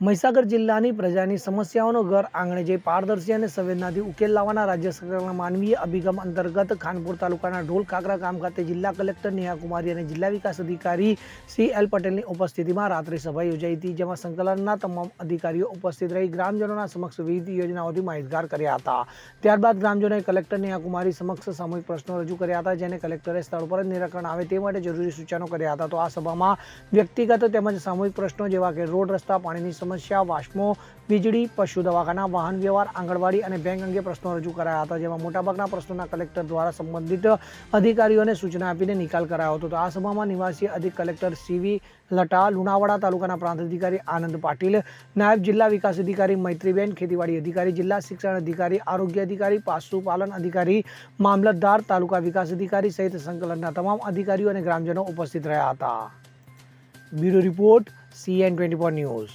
મહીસાગર જિલ્લાની પ્રજાની સમસ્યાઓનો ઘર આંગણે જઈ પારદર્શી અને સંવેદનાથી ઉકેલ લાવવાના રાજ્ય સરકારના માનવીય અભિગમ અંતર્ગત ખાનપુર તાલુકાના ઢોલ કાકરા ગામ ખાતે જિલ્લા કલેક્ટર નેહા કુમારી અને જિલ્લા વિકાસ અધિકારી સી એલ પટેલની ઉપસ્થિતિમાં રાત્રિ સભા યોજાઈ હતી, જેમાં સંકલનના તમામ અધિકારીઓ ઉપસ્થિત રહી ગ્રામજનોના સમક્ષ વિવિધ યોજનાઓથી માહિતગાર કર્યા હતા. ત્યારબાદ ગ્રામજનોએ કલેક્ટર નેહા કુમારી સમક્ષ સામૂહિક પ્રશ્નો રજૂ કર્યા હતા, જેને કલેક્ટરે સ્થળ પર જ નિરાકરણ આવે તે માટે જરૂરી સૂચનો કર્યા હતા. તો આ સભામાં વ્યક્તિગત તેમજ સામૂહિક પ્રશ્નો જેવા કે રોડ, રસ્તા, પાણીની સમસ્યા વાસ્મો વીજળી, પશુ દવાખાના, વાહન વ્યવહાર, આંગણવાડી અને બેંક અંગે પ્રશ્નો રજૂ કરાયા હતા, જેમાં મોટાભાગના પ્રશ્નોના કલેક્ટર દ્વારા સંબંધિત અધિકારીઓને સૂચના આપીને નિકાલ કરાયો હતો. તો આ સભામાં નિવાસી અધિક કલેક્ટર સીવી લટા, લુણાવાડા તાલુકાના પ્રાંત અધિકારી આનંદ પાટીલ, નાયબ જિલ્લા વિકાસ અધિકારી મૈત્રીબેન, ખેતીવાડી અધિકારી, જિલ્લા શિક્ષણ અધિકારી, આરોગ્ય અધિકારી, પશુપાલન અધિકારી, મામલતદાર, તાલુકા વિકાસ અધિકારી સહિત સંકલનના તમામ અધિકારીઓ અને ગ્રામજનો ઉપસ્થિત રહ્યા હતા. Bureau report CN twenty four news